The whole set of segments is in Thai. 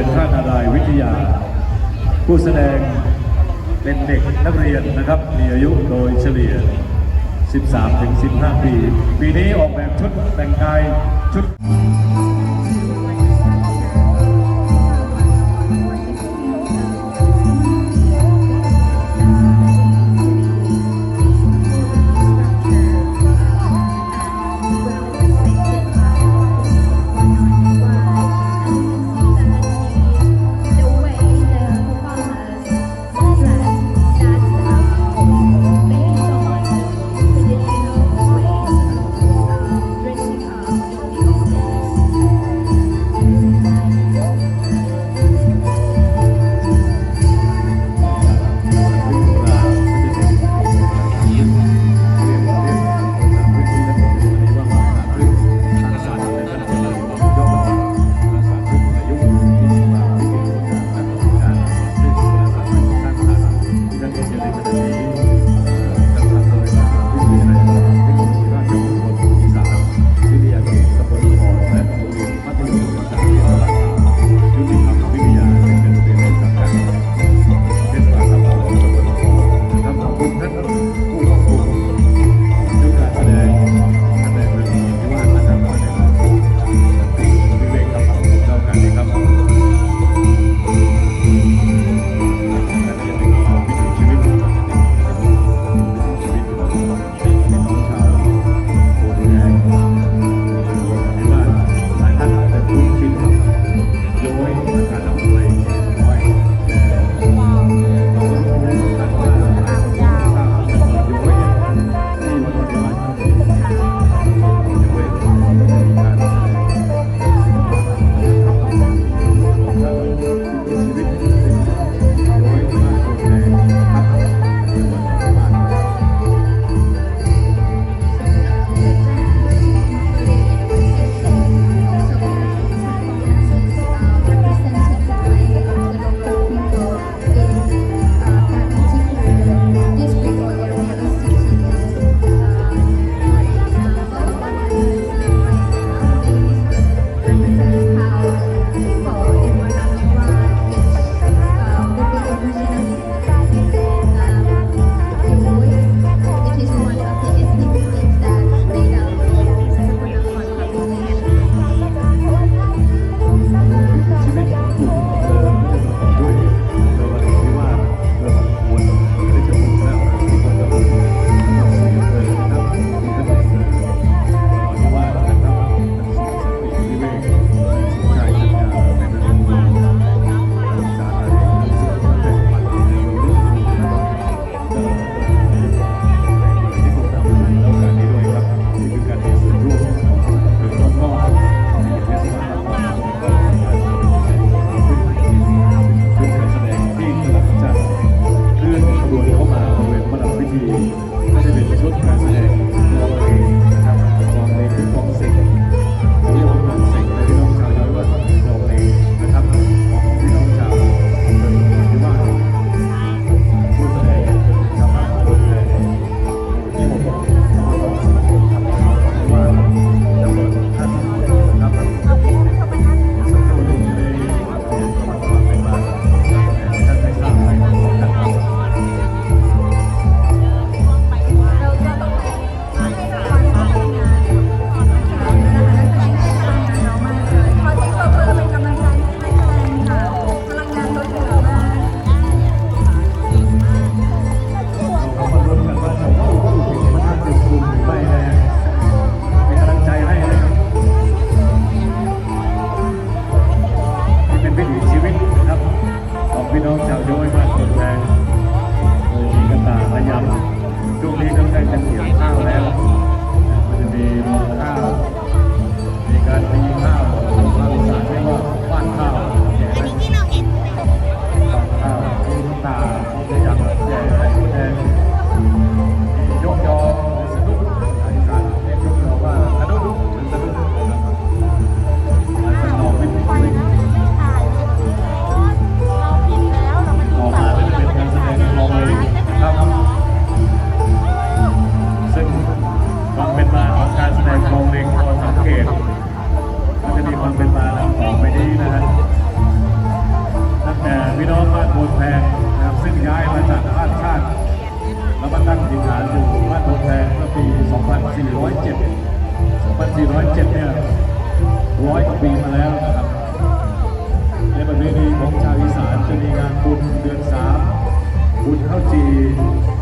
ยนท่านารายวิทยา ผู้แสดงเป็นเด็กนักเรียนนะครับ มีอายุโดยเฉลี่ย 13-15 ปี ปีนี้ออกแบบชุดแต่งกายชุด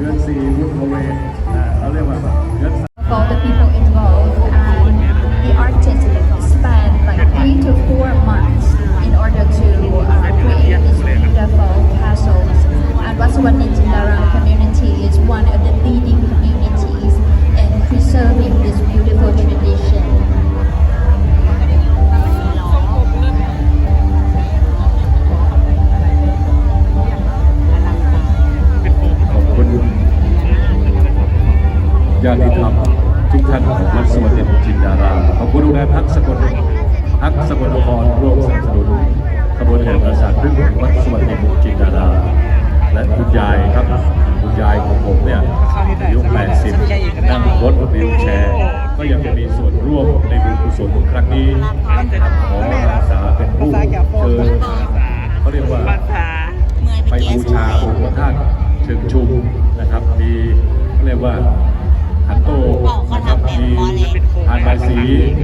เดือนสี่วุฒิเวศ ครร่วมสนับสนุนขบวนแห่ประสาทพึ่งวัดสวัสดิจินดาราและคุณยายครับคุณยายของผมเนี่ยอายุ 80 นั่งรถวีลแชร์ ก็ยังจะมีส่วนร่วมในบุญกุศลครั้งนี้ขออาสาเป็นผู้เชิญเขาเรียกว่าไปบูชาองค์พระธาตุเชิงชุมนะครับมีเขาเรียกว่าขันโตนะครับมีทานใบาสี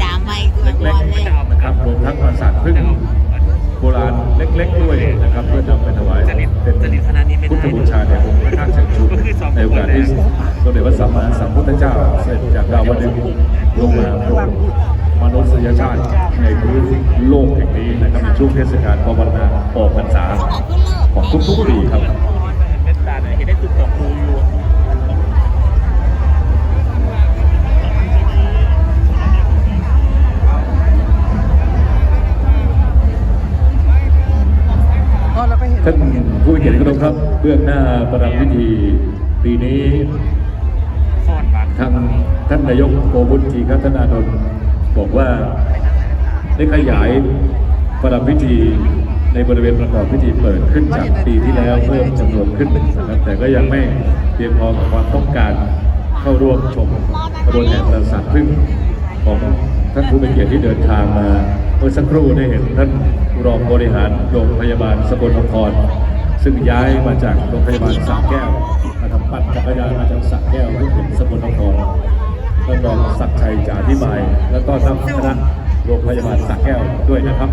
ดาม่คือหมเล็กๆ นะครับรวมทั้งปราสาทพึ่งโบราณเล็กๆด้วยนะครับเพื่อนำไปถวายจริตเป็นจริตคณะนี้ไม่ได้พุทธบูชาในองค์พระธาตุเชิงชุมก็คือสองในโอกาสที่สมเด็จพระสัมมาสัมพุทธเจ้าเสด็จจากดาวดึงส์ลงมาโปรดมนุษยชาติในพื้นโลกแห่งนี้นะครับในช่วงเทศกาลปวารณาออกพรรษาของทุกๆปีครับเป็นตาเนี่ยเห็นได้ตุกดอกคูอยู่ ท่านผู้เกียรติที่เคารพครับเบื้องหน้าประดับพิธีปีนี้ทางท่านนายกโกบุญจีคัฒนานนท์บอกว่าได้ขยายประดับพิธีในบริเวณประกอบพิธีเปิดขึ้นจากปีที่แล้วเพิ่มจำนวนขึ้นนะครับแต่ก็ยังไม่เพียงพอกับความต้องการเข้าร่วมชมกระบวนแห่งประสาทพึ่งของท่านผู้มีเกียรติที่เดินทางมา เมื่อสักครู่ได้เห็นท่านรองบริหารโรงพยาบาลสกลนคร ซึ่งย้ายมาจากโรงพยาบาลสระแก้วมาทำปั่นจักรยานมาจากสระแก้วที่ถึงสกลนครท่านรองศักดิ์ชัยจะอธิบาย แล้วก็ทั้งคณะโรงพยาบาลสระแก้วด้วยนะครับ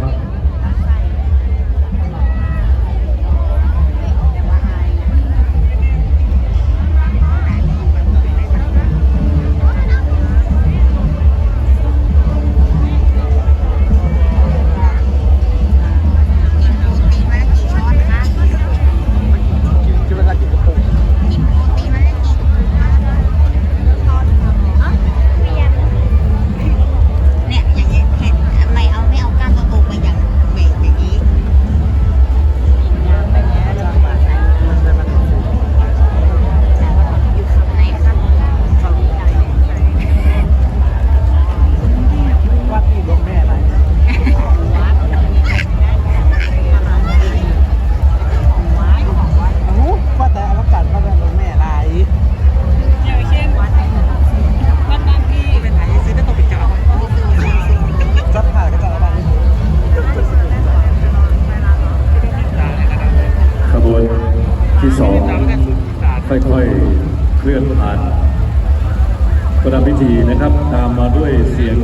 พิธีนะครับ ตามมาด้วยเสียง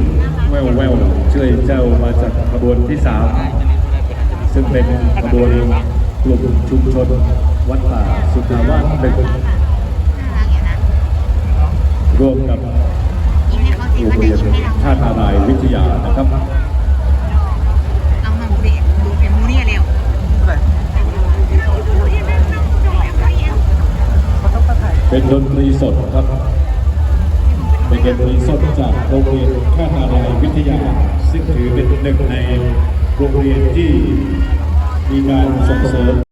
แว่วๆช่วยเจ้ามาจากขบวนที่สามซึ่งเป็นขบวนกลุ่มชุมชนวัดป่าสุทาวาสเป็นน่ารักอยู่นะร่วมกับกินให้เขาสิโรงเขาเรีจะยนยิ้มให้เราท่าทานายวิทยานะครับเอามาบุเรียนดูเป็นมูเนี่ยเร็วอะไรเขาต้องตั้งใจเป็นดนตรีสดครับ เป็นดนตรีสดจากโรงเรียนท่าทารายวิทยา ซึ่งถือเป็นหนึ่งในโรงเรียนที่มีการส่งเสริม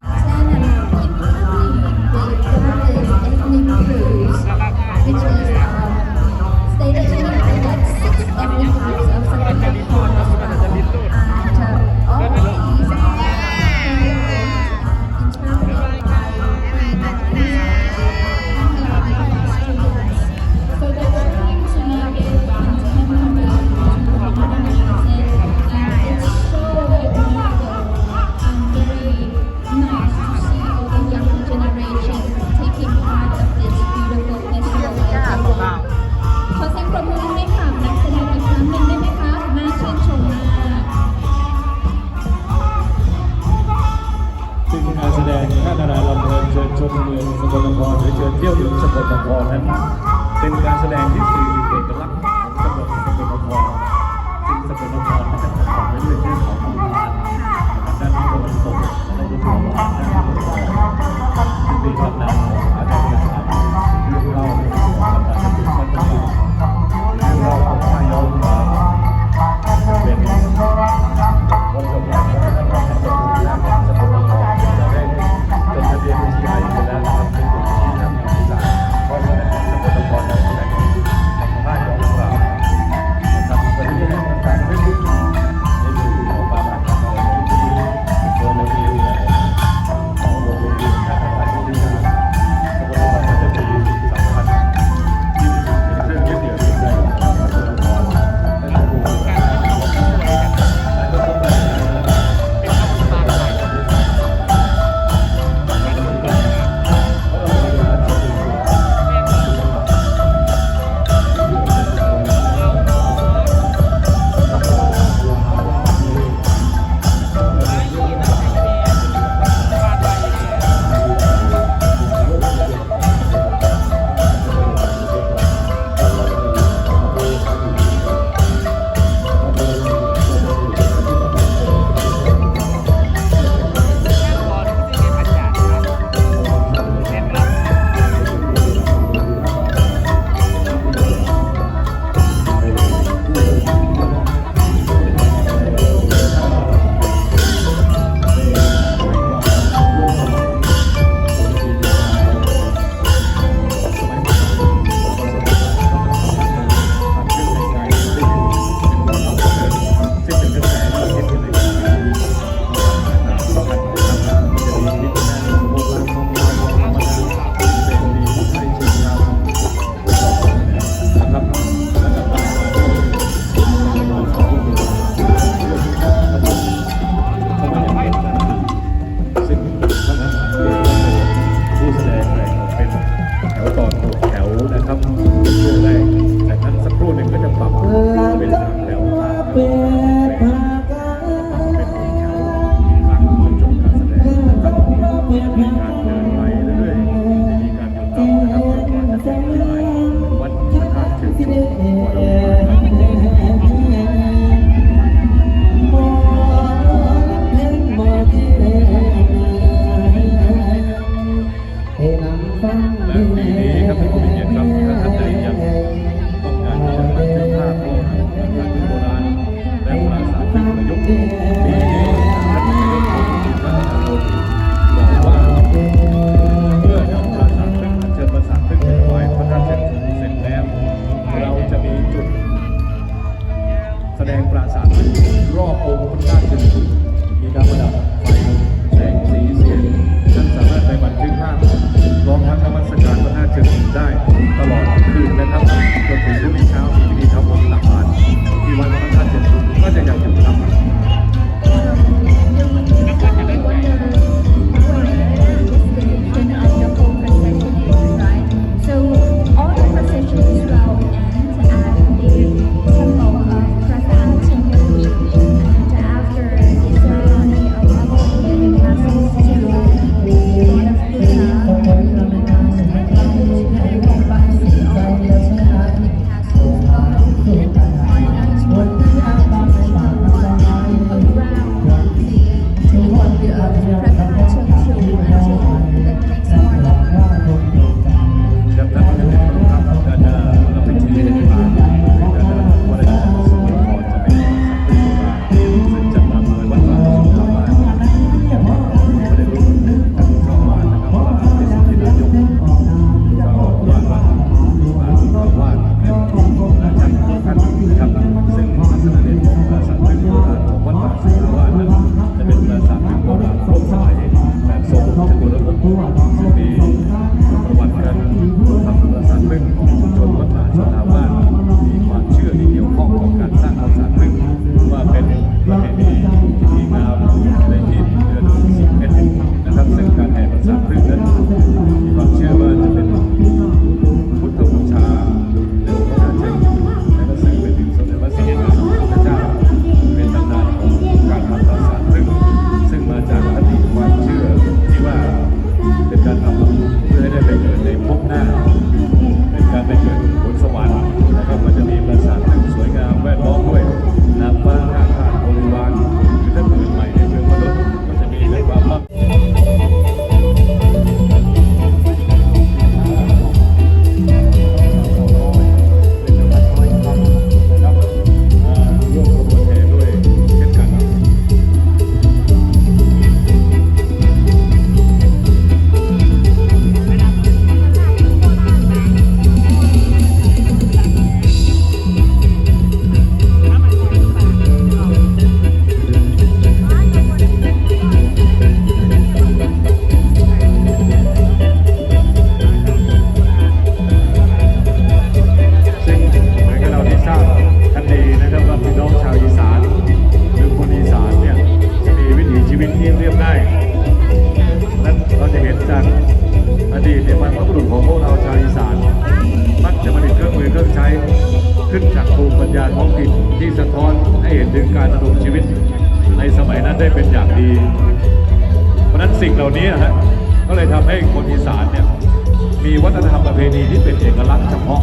พาะ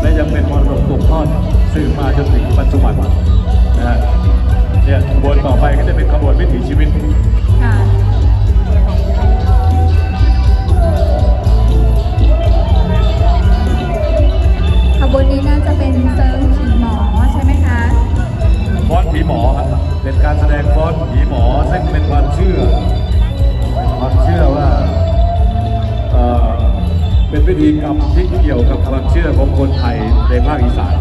และยังเป็นมรดกตกทอดสืบมาจนถึงปัจจุบันนะฮะเนี่ยขบวนต่อไปก็จะเป็นขบวนวิถีชีวิตขบวนนี้น่าจะเป็นเซิร์ฟผีหมอใช่ไหมคะฟ้อนผีหมอครับเป็นการแสดงฟ้อนผีหมอซึ่งเป็นความเชื่อความเชื่อว่าเอ่อ เป็นพิธีกรรมที่เกี่ยวกับความเชื่อของคนไทยในภาคอีสาน